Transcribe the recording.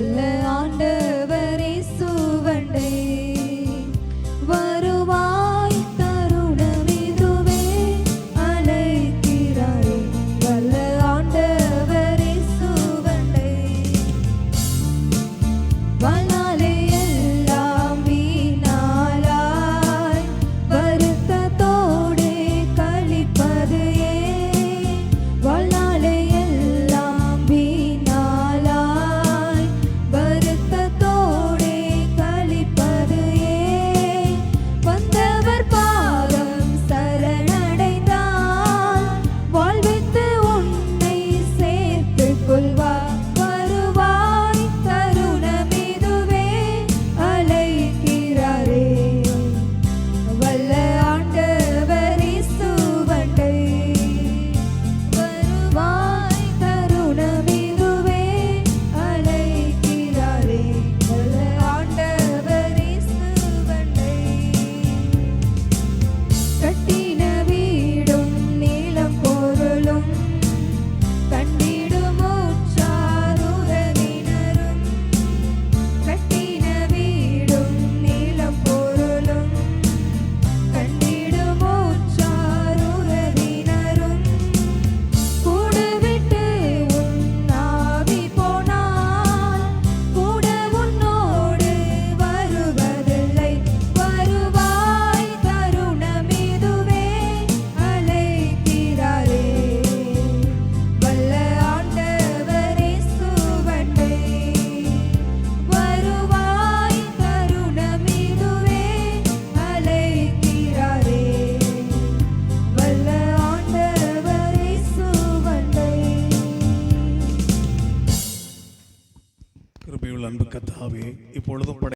love. கிருபையுள்ள அன்பு கத்தாவே இப்பொழுதும் படை